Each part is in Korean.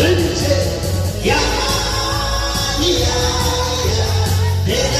은채 야야야 내가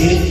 Yeah.